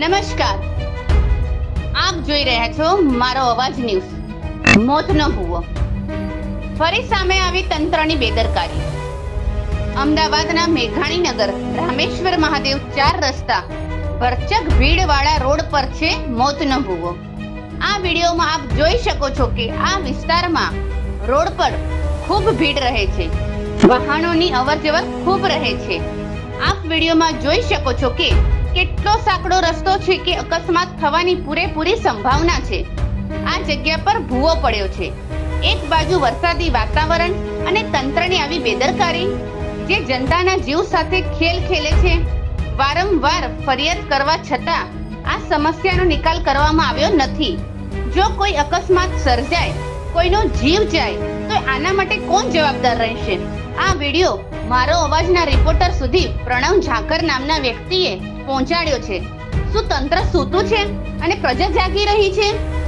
નમસ્કાર. આપ જોઈ રહ્યા છો મારો અવાજ ન્યૂઝ. મોતનો હુવો. ફરી સામે આવી તંત્રની બેદરકારી. અમદાવાદના મેઘાણીનગર, રામેશ્વર મહાદેવ ચાર રસ્તા, ભરચક ભીડવાળા રોડ પર છે મોતનો હુવો. આ વિડીયોમાં આપ જોઈ શકો છો કે આ વિસ્તારમાં રોડ પર ખૂબ ભીડ રહે છે. વાહનોની અવરજવર ખૂબ રહે છે. આપ વિડીયોમાં જોઈ શકો છો કે કેટલો સાંકડો રસ્તો છે કે અકસ્માત થવાની પૂરેપૂરી સંભાવના છે? આ જગ્યા પર ભૂવો પડ્યો છે. એક બાજુ વરસાદી વાતાવરણ અને તંત્રની આવી બેદરકારી, જે જનતાના જીવ સાથે ખેલ ખેલે છે. વારંવાર ફરિયાદ કરવા છતાં આ સમસ્યાનો નિકાલ કરવામાં આવ્યો નથી. જો કોઈ અકસ્માત સર્જાય, કોઈનો જીવ જાય, તો આના માટે કોણ જવાબદાર રહેશે? આ વિડિયો મારો અવાજના રિપોર્ટર સુધી પ્રણવ ઝાકર નામના વ્યક્તિએ પહોંચાડ્યો છે. શું તંત્ર સૂતું છે? અને પ્રજા જાગી રહી છે?